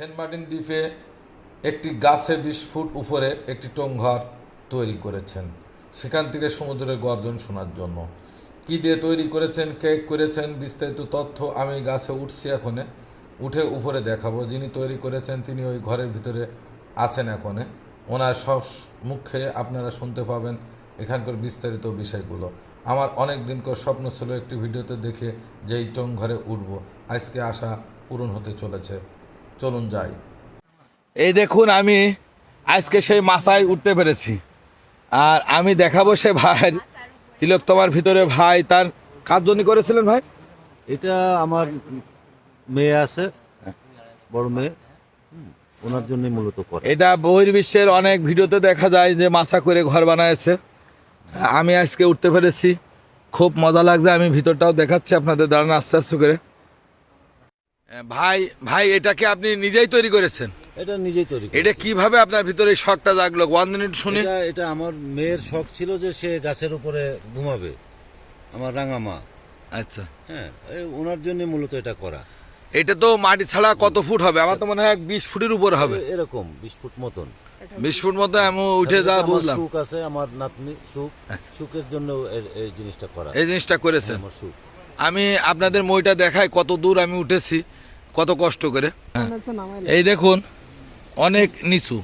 Saint Martin দ্বীপে একটি গাছে বিশ ফুট উপরে একটি টোংঘর তৈরি করেছেন। সেখান থেকে সমুদ্রের গর্জন শোনার জন্য। কি দিয়ে তৈরি করেছেন, কে করেছেন, বিস্তারিত তথ্য আমি গাছে উঠছি এখনে। উঠে উপরে দেখাবো। যিনি তৈরি করেছেন, তিনি ওই ঘরের ভিতরে আছেন এখনে। ওনার সব মুখে আপনারা শুনতে পাবেন এখানকার বিস্তারিত বিষয়গুলো। আমার অনেক দিনকার স্বপ্ন ছিল একটি ভিডিওতে দেখে যে এই টং ঘরে উঠবো। আজকে আশা পূরণ হতে চলেছে। চলুন যাই। এই দেখুন আমি আজকে সেই মাসায় উঠতে পেরেছি। আর আমি দেখাবো সে ভাই তিলোত্তমার ভিতরে ভাই তার কাজজনি করেছিলেন ভাই? এটা আমার মেয়ে আছে বড় মেয়ে। ওনার জন্য মূলত করে। এটা বহির্বিশ্বের অনেক ভিডিওতে দেখা যায় যে মাছা করে ঘর বানায়েছে আমি আজকে উঠতে পেরেছি। খুব মজা লাগছে আমি ভিতরটাও দেখাচ্ছি আপনাদের দাঁড়ান আস্তে আস্তে করে। ভাই ভাই এটাকে আপনি নিজেই তৈরি করেছেন? এটা নিজেই তৈরি এটা কীভাবে আপনার ভিতরে শখটা জাগলো? ওয়ান মিনিট শুনি। এটা আমার মেয়ের শখ ছিল যে সে গাছের উপরে ঘুমাবে আমার রাঙা মা। আচ্ছা। হ্যাঁ ওনার জন্য মূলত এটা করা। এটা তো মাটি ছাড়া কত ফুট হবে? আমার তো মনে হয় বিশ ফুটের উপর হবে। এরকম বিশ ফুট মতন। বিশ ফুট মতো আমি উঠে যা বুঝলাম সুখ আছে আমার নাতনি সুখ। আচ্ছা। সুখের জন্য এই জিনিসটা করা। এই জিনিসটা করেছেন। আমার সুখ। আমি আপনাদের মইটা দেখাই কত দূর আমি উঠেছি কত কষ্ট করে। এই দেখুন অনেক নিচু।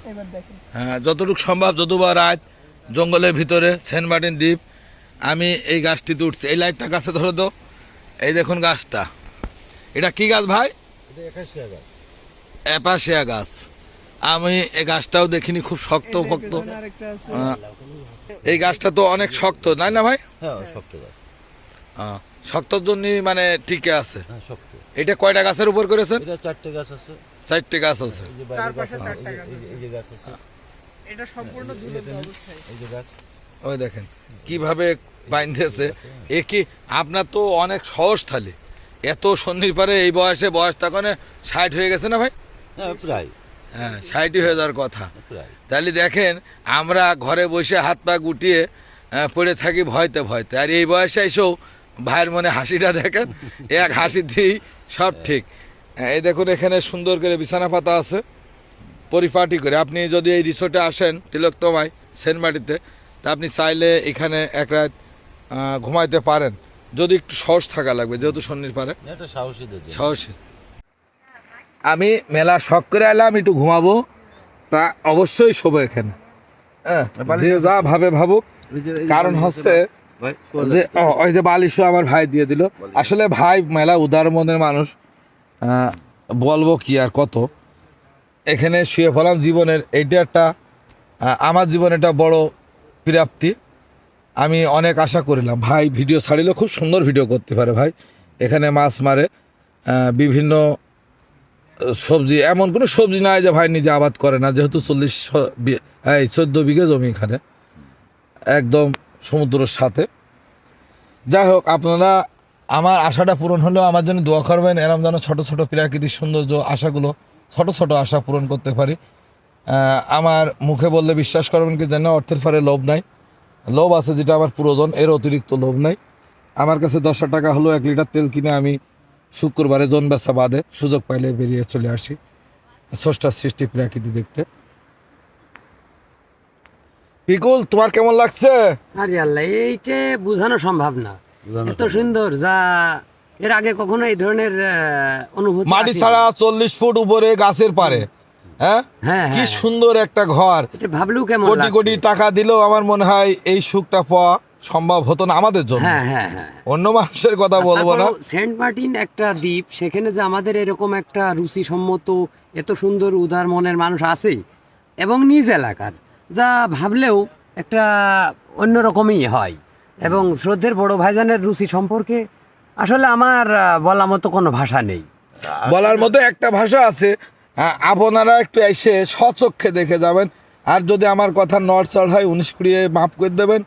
হ্যাঁ যতটুকু সম্ভব যতবার রাত জঙ্গলের ভিতরে সেন্ট মার্টিন দ্বীপ আমি এই গাছটিতে উঠছি। এই লাইটটা গাছে ধরে তো এই দেখুন গাছটা। এটা কি গাছ ভাই? এটা গাছ। অ্যাপাসিয়া গাছ। আমি এই গাছটাও দেখিনি খুব শক্ত ভক্ত। আহ, এই গাছটা তো অনেক শক্ত তাই না ভাই? হ্যাঁ শক্ত গাছ। আহ, শক্তর জন্যই মানে টিকে আছে। হ্যাঁ এটা কয়টা গাছের উপর করেছেন? এটা চারটে গাছ আছে। চারটে গাছ আছে। এই যে গাছ আছে চারটা এই যে- গাছ এই যে- এই যে গাছ আছে। এটা সম্পূর্ণ ঝুলন্ত অবস্থায় এই যে গাছ। ওই দেখেন কীভাবে বাইন্ধেছে এ কি আপনার তো অনেক সহজ থালি। এত সন্ধির পারে এই বয়সে বয়স তখন ষাট হয়ে গেছে না ভাই? হ্যাঁ প্রায়। হ্যাঁ ষাটই হয়ে যাওয়ার কথা। তাহলে দেখেন আমরা ঘরে বসে হাত পা গুটিয়ে পড়ে থাকি ভয়তে ভয়তে। আর এই বয়সে এসেও ভাইয়ের মনে হাসিটা দেখেন এক হাসি দিয়েই সব ঠিক। হ্যাঁ, এই দেখুন এখানে সুন্দর করে বিছানা পাতা আছে পরিপাটি করে। আপনি যদি এই রিসোর্টে আসেন তিলোত্তমায় সেনমাটিতে তা আপনি চাইলে এখানে এক রাত ঘুমাইতে পারেন। যদি একটু সাহস থাকা লাগবে যেহেতু সন্নির পারে। এটা সাহসী। আমি মেলা শখ করে এলাম একটু ঘুমাবো। তা অবশ্যই শোবো এখানে। হ্যাঁ, যা ভাবে ভাবুক। কারণ হচ্ছে ওই যে বালিশও আমার ভাই দিয়ে দিল। আসলে ভাই মেলা উদার মনের মানুষ। বলব কি আর কত। এখানে শুয়ে ফেলাম জীবনের এইটা একটা আমার জীবনে একটা বড় প্রাপ্তি। আমি অনেক আশা করিলাম। ভাই ভিডিও ছাড়িলে খুব সুন্দর ভিডিও করতে পারে ভাই। এখানে মাছ মারে বিভিন্ন সবজি এমন কোনো সবজি নাই যে ভাই নিজে আবাদ করে না যেহেতু চল্লিশ এই চোদ্দ বিঘে জমি এখানে। একদম সমুদ্রের সাথে। যাই হোক, আপনারা আমার আশাটা পূরণ হলেও আমার জন্য দোয়া করবেন, এরম যেন ছোট ছোট প্রাকৃতিক সৌন্দর্য আশাগুলো ছোট ছোট আশা পূরণ করতে পারি। আমার মুখে বললে বিশ্বাস করবেন কি যেন অর্থের ফারে লোভ নাই। লোভ আছে যেটা আমার প্রয়োজন, এর অতিরিক্ত লোভ নাই। আমার কাছে দশ টাকা হলো এক লিটার তেল কিনে আমি শুক্রবারে জন বেচা বাদে সুযোগ পাইলে বেরিয়ে চলে আসি। স্রষ্টার সৃষ্টি প্রাকৃতি দেখতে। পিকুল তোমার কেমন লাগছে? আরে আল্লাহ এইটা বোঝানো সম্ভব না। এত সুন্দর যা এর আগে কখনো এই ধরনের অনুভূতি মাটি ছাড়া চল্লিশ ফুট উপরে গাছের পারে হ্যাঁ? হ্যাঁ কি হ্যাঁ। সুন্দর একটা ঘর। এটা ভাবলেও কেমন কোটি। কোটি টাকা দিলেও আমার মনে হয় এই সুখটা পাওয়া সম্ভব হতো না আমাদের জন্য। হ্যাঁ অন্য মানুষের কথা বলব না। সেন্ট মার্টিন একটা দ্বীপ সেখানে যে আমাদের এরকম একটা রুচিসম্মত এত সুন্দর উদার মনের মানুষ আছে এবং নিজ এলাকার। যা ভাবলেও একটা অন্যরকমই হয়। এবং শ্রদ্ধের বড় ভাইজানের রুচি সম্পর্কে আসলে আমার বলার মতো কোনো ভাষা নেই। বলার মতো একটা ভাষা আছে আপনারা একটু এসে স্বচক্ষে দেখে যাবেন। আর যদি আমার কথা নড়চড় হয়, উনিশ কুড়িয়ে মাফ করে দেবেন।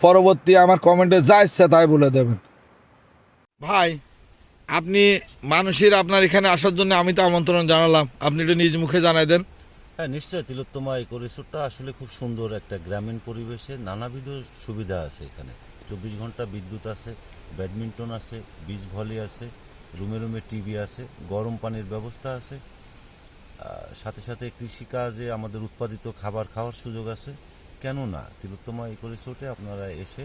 পরবর্তী আমার কমেন্টে যা ইচ্ছা তাই বলে দেবেন। ভাই, আপনি মানুষের আপনার এখানে আসার জন্য আমি তো আমন্ত্রণ জানালাম। আপনি একটু নিজ মুখে জানাই দেন। হ্যাঁ নিশ্চয় তিলোত্তমা ইকো রিসোর্টটা আসলে খুব সুন্দর একটা গ্রামীণ পরিবেশে নানাবিধ সুবিধা আছে এখানে। চব্বিশ ঘণ্টা বিদ্যুৎ আছে, ব্যাডমিন্টন আছে বিচ ভলি আছে, রুমে রুমে টিভি আছে, গরম পানির ব্যবস্থা আছে সাথে সাথে কৃষিকাজে আমাদের উৎপাদিত খাবার খাওয়ার সুযোগ আছে। কেন না তিলোত্তমা ইকো রিসোর্টে আপনারা এসে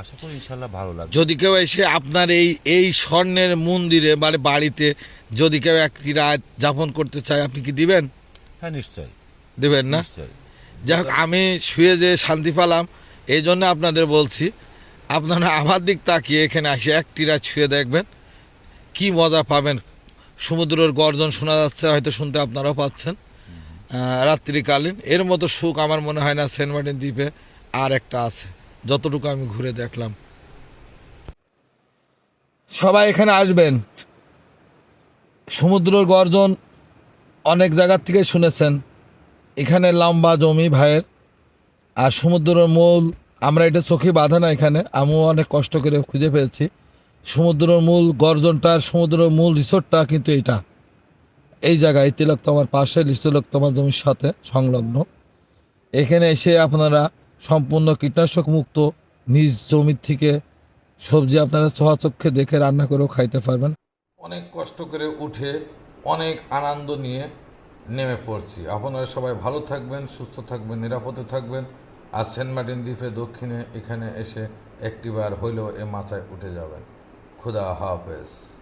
আশা করি ইনশাল্লাহ ভালো লাগবে। যদি কেউ এসে আপনার এই এই স্বর্ণের মন্দিরে মানে বাড়িতে যদি কেউ একটি রাত যাপন করতে চায় আপনি কি দিবেন? হ্যাঁ নিশ্চয়ই। দেবেন না? নিশ্চয়ই। যাই হোক আমি শুয়ে যে শান্তি পেলাম এই জন্য আপনাদের বলছি আপনারা আমার দিক তাকিয়ে এখানে আসে একটি রাত শুয়ে দেখবেন কি মজা পাবেন। সমুদ্রের গর্জন শোনা যাচ্ছে হয়তো শুনতে আপনারাও পাচ্ছেন। রাত্রিকালীন। এর মতো সুখ আমার মনে হয় না সেন্ট মার্টিন দ্বীপে আর একটা আছে। যতটুকু আমি ঘুরে দেখলাম। সবাই এখানে আসবেন। সমুদ্রের গর্জন অনেক জায়গার থেকে শুনেছেন। এখানে লম্বা জমি ভাইয়ের। আর সমুদ্রের মূল, আমরা এটা চোখে বাঁধা না এখানে, আমিও অনেক কষ্ট করে খুঁজে পেয়েছি। সমুদ্রের মূল গর্জনটার সমুদ্রের মূল রিসোর্টটা কিন্তু এইটা এই জায়গায় তিলকতমার পাশে তিলকতমার জমির সাথে সংলগ্ন। এখানে এসে আপনারা সম্পূর্ণ কীটনাশক মুক্ত নিজ জমির থেকে সবজি আপনারা চোখে দেখে রান্না করেও খাইতে পারবেন। অনেক কষ্ট করে উঠে অনেক আনন্দ নিয়ে নেমে পড়ছি। আপনারা সবাই ভালো থাকবেন, সুস্থ থাকবেন, নিরাপদে থাকবেন। আর সেন্ট মার্টিন দ্বীপে দক্ষিণে এখানে এসে একটিবার হইলেও এ মাথায় উঠে যাবেন। খুদা হাফেজ।